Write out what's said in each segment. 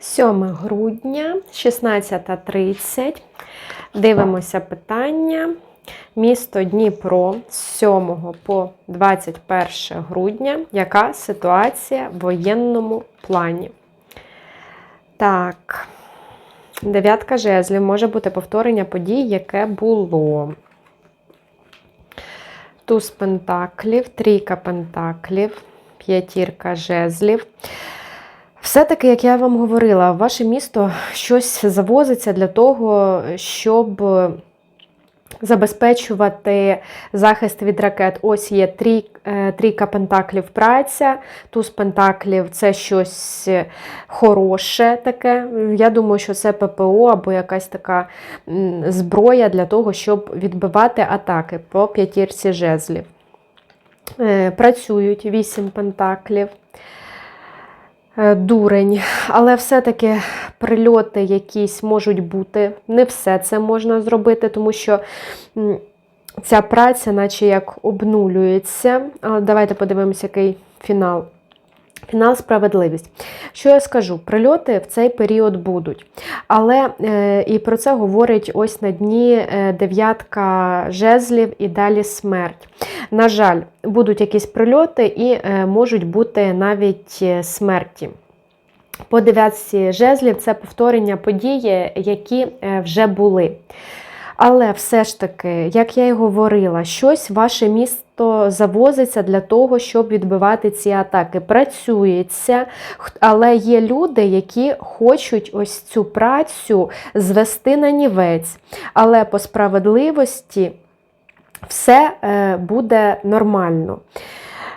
7 грудня, 16.30. Дивимося питання. Місто Дніпро з 7 по 21 грудня. Яка ситуація в воєнному плані? Так, дев'ятка жезлів може бути повторення подій, яке було. Туз пентаклів, трійка пентаклів, п'ятірка жезлів. Все-таки, як я вам говорила, в ваше місто щось завозиться для того, щоб забезпечувати захист від ракет. Ось є трій, е, трійка пентаклів праця, туз пентаклів це щось хороше таке. Я думаю, що це ППО або якась така зброя для того, щоб відбивати атаки по п'ятірці жезлів. Е, Працюють вісім пентаклів. Е, Дурень, але все-таки прильоти якісь можуть бути. Не все це можна зробити, тому що ця праця, наче як обнулюється. Давайте подивимося, який фінал. Фінал справедливість. Що я скажу? Прильоти в цей період будуть. Але е, і про це говорить ось на дні е, дев'ятка жезлів і далі смерть. На жаль, будуть якісь прильоти і е, можуть бути навіть е, смерті. По дев'ятці жезлів це повторення події, які е, вже були. Але все ж таки, як я й говорила, щось ваше місто завозиться для того, щоб відбивати ці атаки. Працюється, але є люди, які хочуть ось цю працю звести на нівець. Але по справедливості все е, буде нормально.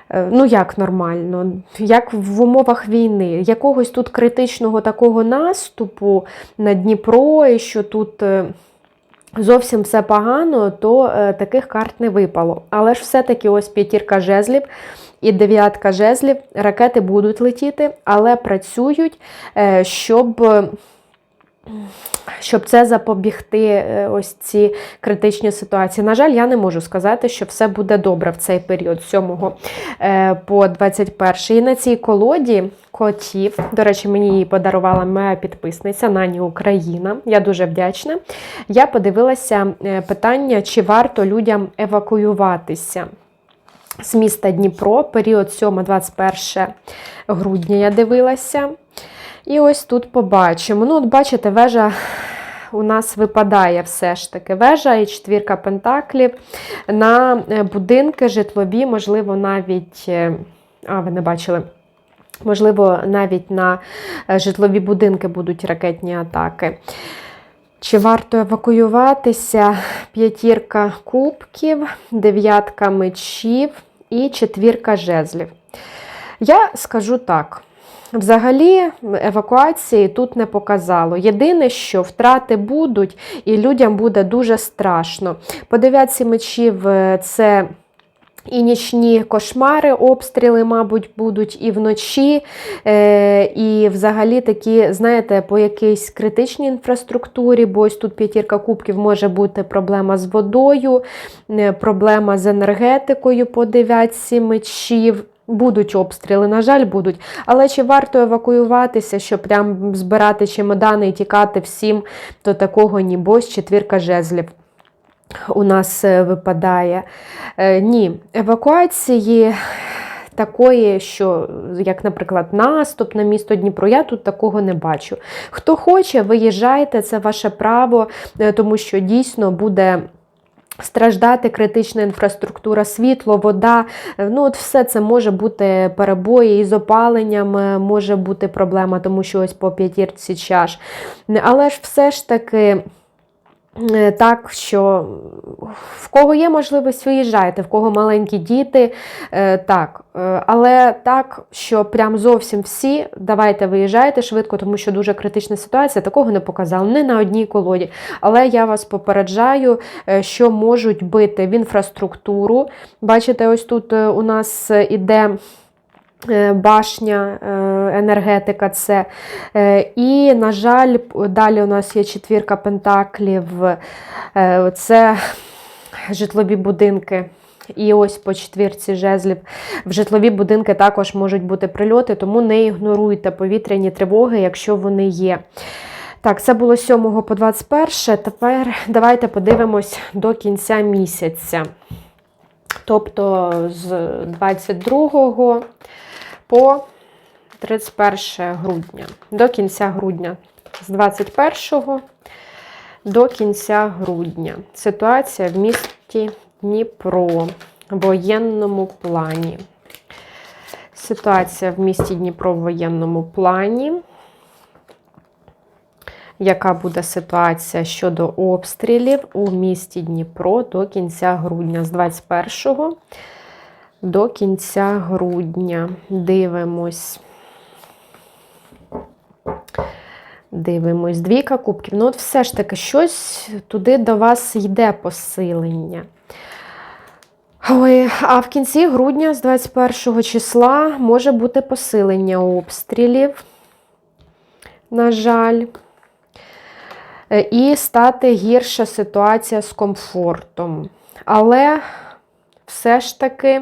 Е, Ну, як нормально, як в умовах війни, якогось тут критичного такого наступу на Дніпро, і що тут е, зовсім все погано, то е, таких карт не випало. Але ж все-таки ось п'ятірка жезлів і дев'ятка жезлів, ракети будуть летіти, але працюють, е, щоб. Щоб це запобігти е, ось ці критичні ситуації. На жаль, я не можу сказати, що все буде добре в цей період, з 7 е, по 21. І на цій колоді котів, до речі, мені її подарувала моя підписниця Нані Україна. Я дуже вдячна. Я подивилася е, питання, чи варто людям евакуюватися. З міста Дніпро, період 7-21 грудня я дивилася. І ось тут побачимо. Ну, от бачите, вежа у нас випадає все ж таки. Вежа і четвірка пентаклів на е, будинки житлові, можливо, навіть. е, А, ви не бачили. Можливо, навіть на е, житлові будинки будуть ракетні атаки. Чи варто евакуюватися? П'ятірка кубків, дев'ятка мечів і четвірка жезлів. Я скажу так. Взагалі, евакуації тут не показало. Єдине, що втрати будуть, і людям буде дуже страшно. По мечів е, це. І нічні кошмари, обстріли, мабуть, будуть і вночі, е, і взагалі такі, знаєте, по якійсь критичній інфраструктурі, бо ось тут п'ятірка кубків може бути проблема з водою, е, проблема з енергетикою по дев'ятці мечів. Будуть обстріли, на жаль, будуть. Але чи варто евакуюватися, щоб прям збирати чемодани і тікати всім, то такого ні, четвірка жезлів у нас е, випадає. Е, Ні, евакуації такої, що, як, наприклад, наступ на місто Дніпро, я тут такого не бачу. Хто хоче, виїжджайте, це ваше право, е, тому що дійсно буде. Страждати критична інфраструктура, світло, вода. Е, Ну, от все це може бути перебої із опаленням, е, може бути проблема, тому що ось по п'ятірці чаш. Але ж все ж таки. Е, Так, що в кого є можливість, виїжджайте, в кого маленькі діти, е, так. Е, Але так, що прям зовсім всі, давайте виїжджайте швидко, тому що дуже критична ситуація, такого не показали, не на одній колоді. Але я вас попереджаю, що можуть бити в інфраструктуру. Бачите, ось тут у нас іде. Е, Башня, е, енергетика це. Е, І, на жаль, далі у нас є четвірка пентаклів. Це житлові будинки. І ось по четвірці жезлів в житлові будинки також можуть бути прильоти, тому не ігноруйте повітряні тривоги, якщо вони є. Так, це було 7 по 21. Тепер давайте подивимось до кінця місяця. Тобто з 22 по 31 грудня. До кінця грудня. З 21 до кінця грудня. Ситуація в місті Дніпро в воєнному плані. Ситуація в місті Дніпро в воєнному плані. Яка буде ситуація щодо обстрілів у місті Дніпро до кінця грудня? З 21 до кінця грудня. Дивимось. Дивимось, двійка кубків. Ну, от все ж таки, щось туди до вас йде посилення. Ой, а в кінці грудня, з 21 числа, може бути посилення обстрілів, на жаль. І стати гірша ситуація з комфортом. Але все ж таки.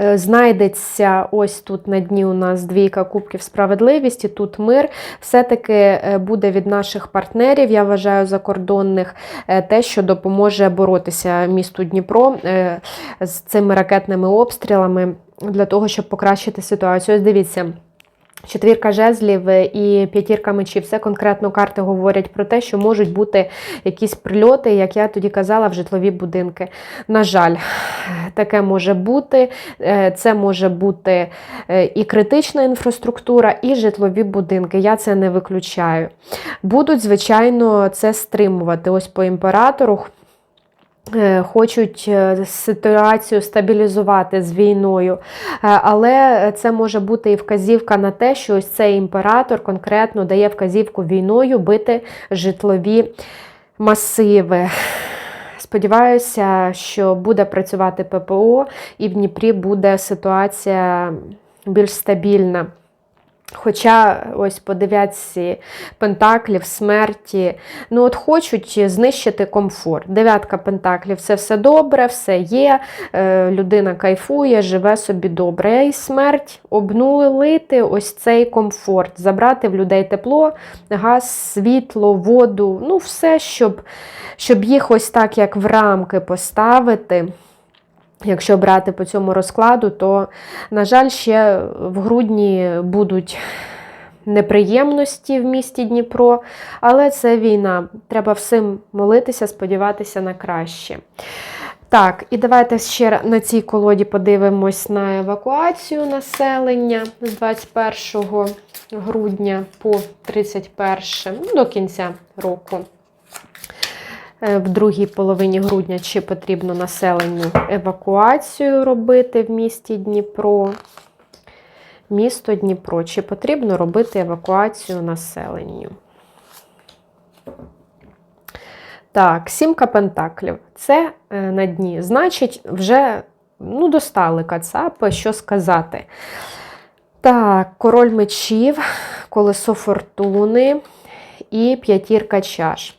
Е, Знайдеться ось тут на дні у нас двійка кубків справедливості, тут мир. Все-таки е, буде від наших партнерів, я вважаю, закордонних, е, те, що допоможе боротися місту Дніпро з цими ракетними обстрілами для того, щоб покращити ситуацію. Ось дивіться. Четвірка жезлів і п'ятірка мечів. Все конкретно карти говорять про те, що можуть бути якісь прильоти, як я тоді казала, в житлові будинки. На жаль, таке може бути. Е, Це може бути е, і критична інфраструктура, і житлові будинки. Я це не виключаю. Будуть, звичайно, це стримувати. Ось по імператору. Е, Хочуть е, ситуацію стабілізувати з війною, Е, але це може бути і вказівка на те, що ось цей імператор конкретно дає вказівку війною бити житлові масиви. Сподіваюся, що буде працювати ППО, і в Дніпрі буде ситуація більш стабільна. Хоча ось по дев'ятці пентаклів, смерті, ну от хочуть знищити комфорт. Дев'ятка пентаклів це все добре, все є, е, людина кайфує, живе собі добре. І смерть обнулити ось цей комфорт, забрати в людей тепло, газ, світло, воду, ну все, щоб, щоб їх ось так, як в рамки поставити. Якщо брати по цьому розкладу, то, на жаль, ще в грудні будуть неприємності в місті Дніпро, але це війна. Треба всім молитися, сподіватися на краще. Так, і давайте ще на цій колоді подивимось на евакуацію населення з 21 грудня по 31 ну, до кінця року. Е, В другій половині грудня чи потрібно населенню евакуацію робити в місті Дніпро. Місто Дніпро. Чи потрібно робити евакуацію населенню? Так, сімка пентаклів. Це е, на дні. Значить, вже ну, достали кацапи, що сказати. Так, король мечів, колесо фортуни і п'ятірка чаш.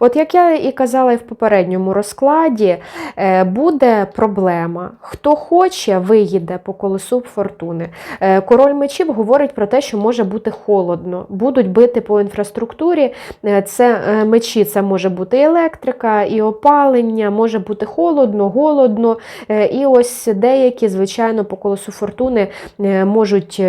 От як я і казала і в попередньому розкладі, е, буде проблема. Хто хоче, виїде по колесу фортуни. Е, Король мечів говорить про те, що може бути холодно. Будуть бити по інфраструктурі. Е, Це мечі, це може бути електрика, і опалення, може бути холодно, голодно. І ось деякі, звичайно, по колесу фортуни можуть.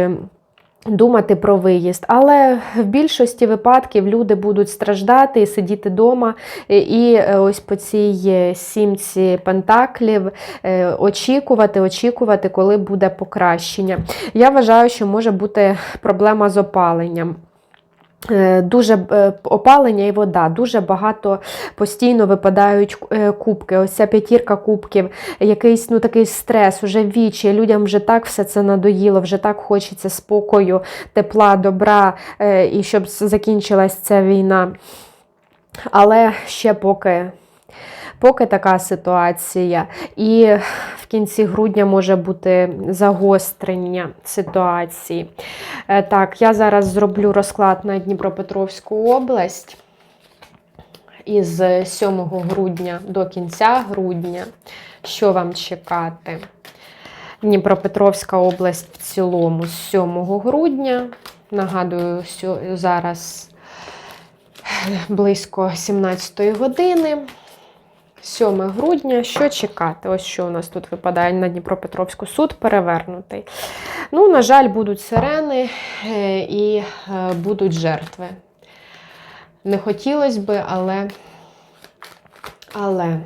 Е, Думати про виїзд, але в більшості випадків люди будуть страждати і сидіти вдома. І е, ось по цій е, сімці пентаклів е, очікувати, очікувати, коли буде покращення. Я вважаю, що може бути проблема з опаленням. Е, Дуже е, опалення і вода, дуже багато постійно випадають е, кубки. Ось ця п'ятірка кубків, якийсь ну такий стрес, уже вічі. Людям вже так все це надоїло, вже так хочеться спокою, тепла, добра, і щоб закінчилась ця війна. Але ще поки. Поки така ситуація, і в кінці грудня може бути загострення ситуації. Е, Так, я зараз зроблю розклад на Дніпропетровську область із 7 грудня до кінця грудня, Що вам чекати? Дніпропетровська область в цілому з 7 грудня. Нагадую, зараз близько 17 години. 7 грудня, що чекати? Ось що у нас тут випадає на Дніпропетровську суд перевернутий. Ну, на жаль, будуть сирени е, і е, будуть жертви. Не хотілося би, але. Але.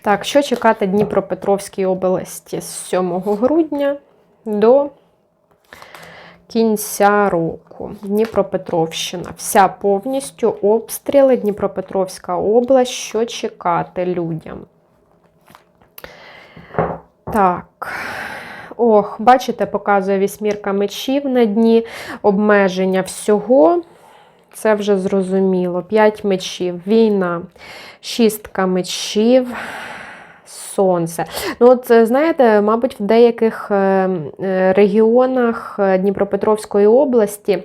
Так, що чекати Дніпропетровській області з 7 грудня до кінця року. Дніпропетровщина. Вся повністю обстріли, Дніпропетровська область. Що чекати людям? Так. Ох, бачите, показує вісьмірка мечів на дні, обмеження всього. Це вже зрозуміло. П'ять мечів, війна, шістка мечів, сонце. Ну, от е, знаєте, мабуть, в деяких е, е, регіонах Дніпропетровської області,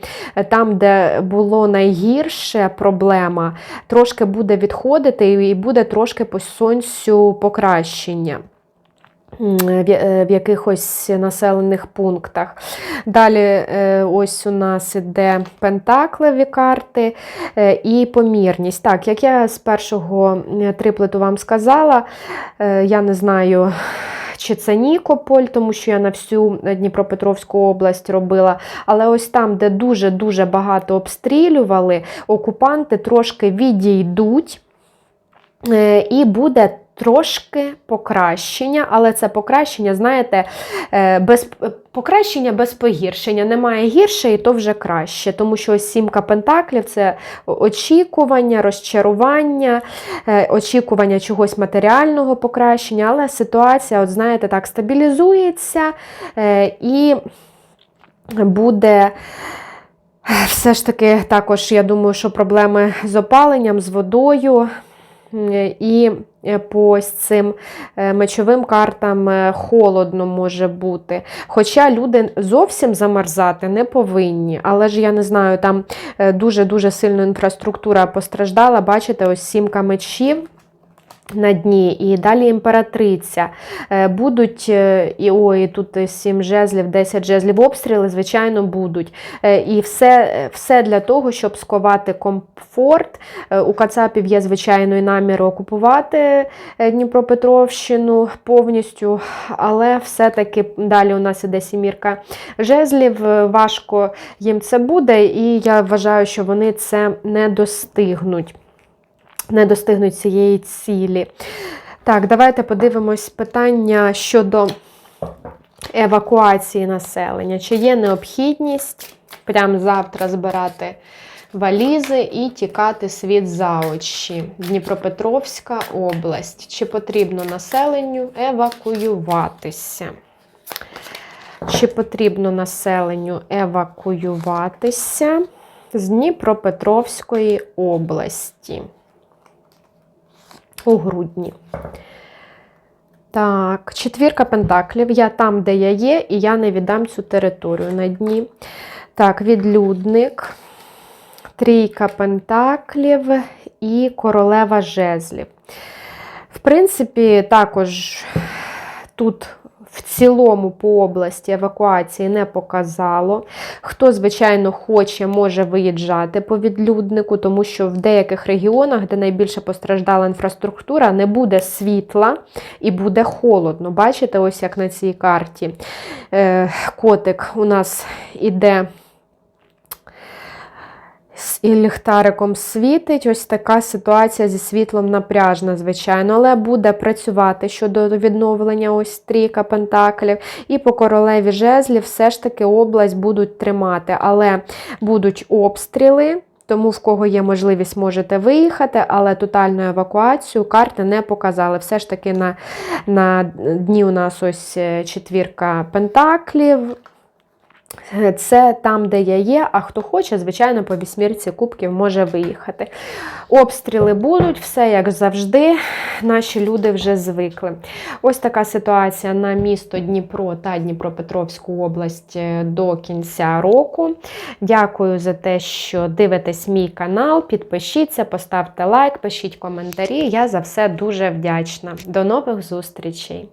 там, де було найгірше проблема, трошки буде відходити і буде трошки по сонцю покращення. Е, в якихось населених пунктах. Далі, е, ось у нас іде пентакливі карти е, і помірність. Так, як я з першого триплету вам сказала, я не знаю. Чи це Нікополь, тому що я на всю Дніпропетровську область робила. Але ось там, де дуже-дуже багато обстрілювали, окупанти трошки відійдуть і буде трошки покращення, але це покращення, знаєте, е, без покращення без погіршення. Немає гірше, і то вже краще. Тому що сімка пентаклів це очікування, розчарування, е, очікування чогось матеріального покращення, але ситуація, от знаєте, так стабілізується е, і буде. Все ж таки, також я думаю, що проблеми з опаленням, з водою. І по ось цим е, мечовим картам е, холодно може бути. Хоча люди зовсім замерзати не повинні. Але ж я не знаю, там е, дуже-дуже сильно інфраструктура постраждала. Бачите, ось сімка мечів. На дні, і далі імператриця. Е, Будуть, е, і ой, тут 7 жезлів, 10 жезлів обстріли, звичайно, будуть. Е, І все, все для того, щоб сховати комфорт. У Кацапів є звичайно намір окупувати Дніпропетровщину повністю, але все-таки далі у нас іде сімірка жезлів. Важко їм це буде, і я вважаю, що вони це не достигнуть. Не достигнуть цієї цілі. Так, давайте подивимось питання щодо евакуації населення. Чи є необхідність прямо завтра збирати валізи і тікати світ за очі? Дніпропетровська область. Чи потрібно населенню евакуюватися? Чи потрібно населенню евакуюватися з Дніпропетровської області? У грудні. Так, четвірка пентаклів. Я там, де я є, і я не віддам цю територію на дні. Так, відлюдник, трійка пентаклів і королева жезлів. В принципі, також тут в цілому по області евакуації не показало. Хто, звичайно, хоче, може виїжджати по відлюднику, тому що в деяких регіонах, де найбільше постраждала інфраструктура, не буде світла і буде холодно. Бачите, ось як на цій карті е, котик у нас іде. І ліхтариком світить. Ось така ситуація зі світлом напряжна, звичайно, але буде працювати щодо відновлення ось трійка пентаклів. І по королеві жезлів все ж таки область будуть тримати, але будуть обстріли. Тому в кого є можливість, можете виїхати, але тотальну евакуацію карти не показали. Все ж таки на, на дні у нас ось е, четвірка пентаклів. Це там, де я є, а хто хоче, звичайно, по вісьмірці кубків може виїхати. Обстріли будуть, все як завжди. Наші люди вже звикли. Ось така ситуація на місто Дніпро та Дніпропетровську область е, до кінця року. Дякую за те, що дивитесь мій канал. Підпишіться, поставте лайк, пишіть коментарі. Я за все дуже вдячна. До нових зустрічей!